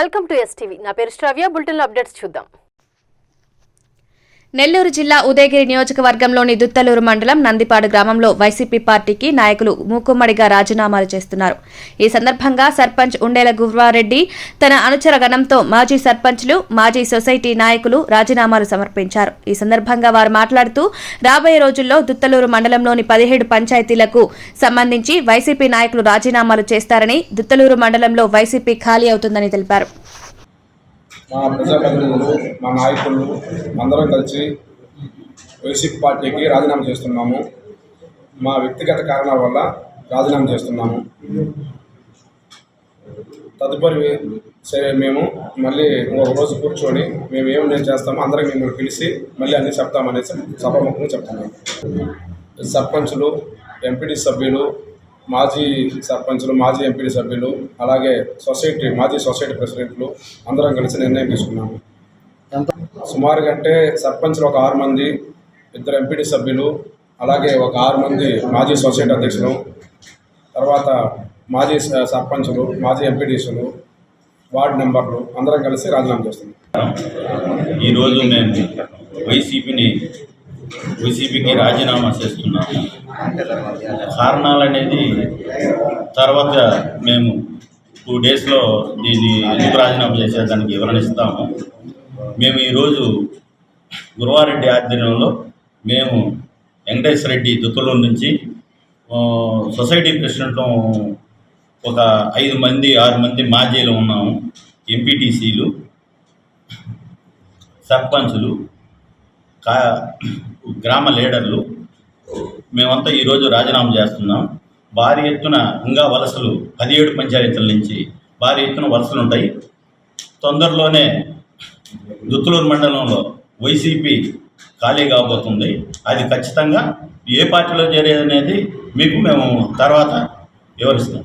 Welcome to STV. నా పేరు శ్రవ్య. Bulletin updates చూద్దాం. నెల్లూరు జిల్లా ఉదయగిరి నియోజకవర్గంలోని దుత్తలూరు మండలం నందిపాడు గ్రామంలో వైసీపీ పార్టీకి నాయకులు మూకుమ్మడిగా రాజీనామాలు చేస్తున్నారు. ఈ సందర్భంగా సర్పంచ్ ఉండేల గుర్వారెడ్డి తన అనుచర గణంతో మాజీ సర్పంచ్లు మాజీ సొసైటీ నాయకులు రాజీనామాలు సమర్పించారు. ఈ సందర్భంగా వారు మాట్లాడుతూ రాబోయే రోజుల్లో దుత్తలూరు మండలంలోని పదిహేడు పంచాయతీలకు సంబంధించి వైసీపీ నాయకులు రాజీనామాలు చేస్తారని దుత్తలూరు మండలంలో వైసీపీ ఖాళీ అవుతుందని తెలిపారు. మా ప్రజాప్రతినిధులు మా నాయకులు అందరం కలిసి వైసీపీ పార్టీకి రాజీనామా చేస్తున్నాము. మా వ్యక్తిగత కారణాల వల్ల రాజీనామా చేస్తున్నాము. తదుపరి సరే మేము మళ్ళీ ఇంకొక రోజు కూర్చొని మేము ఏం నేను చేస్తామో అందరం మిమ్మల్ని పిలిచి మళ్ళీ అన్నీ చెప్తామనేసి సభాముఖంగా చెప్తున్నాము. సర్పంచులు ఎంపీటీ సభ్యులు మాజీ సర్పంచులు మాజీ ఎంపీడీ సభ్యులు అలాగే సొసైటీ మాజీ సొసైటీ ప్రెసిడెంట్లు అందరం కలిసి నిర్ణయం తీసుకున్నాము. సుమారుగా అంటే సర్పంచ్లు ఒక ఆరు మంది ఇద్దరు ఎంపీడీ సభ్యులు అలాగే ఒక ఆరు మంది మాజీ సొసైటీ అధ్యక్షులు తర్వాత మాజీ సర్పంచులు మాజీ ఎంపీడీసులు వార్డు మెంబర్లు అందరం కలిసి రాజీనామా చేస్తున్నాం. ఈరోజు మేము వైసీపీని వైసీపీకి రాజీనామా చేస్తున్నాము కారణాలు అనేది తర్వాత మేము టూ డేస్లో దీన్ని ఎందుకు రాజీనామా చేసేదానికి వివరణ ఇస్తాము. మేము ఈరోజు గురువారెడ్డి ఆధ్వర్యంలో మేము వెంకటేశ్వర రెడ్డి దుత్తులూరు నుంచి సొసైటీ ప్రెసిడెంట్ ఒక ఐదు మంది ఆరు మంది మాజీలు ఉన్నాము. ఎంపీటీసీలు సర్పంచులు కా గ్రామ లీడర్లు. మేమంతా ఈరోజు రాజీనామా చేస్తున్నాం. భారీ ఎత్తున ఇంకా వలసలు పదిహేడు పంచాయతీల నుంచి భారీ ఎత్తున వలసలు ఉంటాయి. తొందరలోనే దుత్తులూరు మండలంలో వైసీపీ ఖాళీ కాబోతుంది. అది ఖచ్చితంగా ఏ పార్టీలో చేరేది అనేది మీకు మేము తర్వాత వివరిస్తాం.